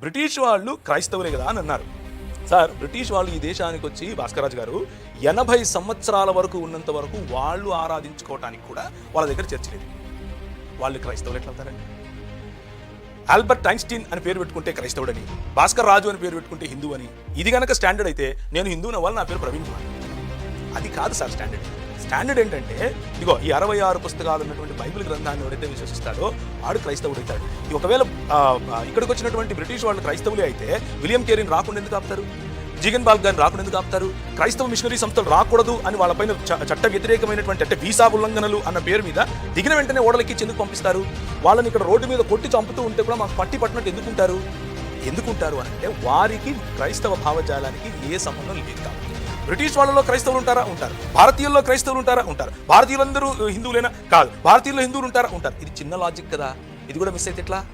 British వాళ్ళు క్రైస్తవులే కదా అని అన్నారు. సార్ బ్రిటిష్ వాళ్ళు ఈ దేశానికి వచ్చి భాస్కరాజు గారు ఎనభై సంవత్సరాల వరకు ఉన్నంత వరకు వాళ్ళు ఆరాధించుకోవటానికి కూడా వాళ్ళ దగ్గర చర్చ లేదు. వాళ్ళు క్రైస్తవులు ఎట్లా అవుతారండి? ఆల్బర్ట్ ఐన్స్టీన్ అని పేరు పెట్టుకుంటే క్రైస్తవుడని భాస్కర్ రాజు అని పేరు పెట్టుకుంటే హిందూ అని. ఇది కనుక స్టాండర్డ్ అయితే నేను హిందూ అవ్వాలి నా పేరు ప్రవీణ్ కుమార్. అది కాదు సార్ స్టాండర్డ్. స్టాండర్డ్ ఏంటంటే ఇదిగో ఈ అరవై ఆరు పుస్తకాలు ఉన్నటువంటి బైబిల్ గ్రంథాన్ని ఎవరైతే విశ్వసిస్తాడో ఆడు క్రైస్తవుడు అవుతాడు. ఈ ఒకవేళ ఇక్కడికి వచ్చినటువంటి బ్రిటిష్ వాళ్ళు క్రైస్తవులే అయితే విలియం కేరీని రాకుండా ఎందుకు ఆపుతారు? జిగన్ బాల్ గారిని రాకుండా ఎందుకు ఆపుతారు? క్రైస్తవ మిషనరీ సంస్థలు రాకూడదు అని వాళ్ళపైన చ- చట్ట వ్యతిరేకమైనటువంటి అంటే వీసా ఉల్లంఘనలు అన్న పేరు మీద దిగిన వెంటనే ఓడలకి ఎందుకు పంపిస్తారు? వాళ్ళని ఇక్కడ రోడ్డు మీద కొట్టి చంపుతూ ఉంటే కూడా మాకు పట్టి పట్టినట్టు ఎందుకుంటారు ఎందుకుంటారు అంటే వారికి క్రైస్తవ భావజాలానికి ఏ సంబంధం లేదు. కాబట్టి బ్రిటిష్ వాళ్ళలో క్రైస్తవులు ఉంటారా? ఉంటారు. భారతీయుల్లో క్రైస్తవులు ఉంటారా? ఉంటారు. భారతీయులందరూ హిందువులేనా? కాదు. భారతీయుల్లో హిందువులు ఉంటారా? ఉంటారు. ఇది చిన్న లాజిక్ కదా. ఇది కూడా మిస్ అయితే ఎట్లా?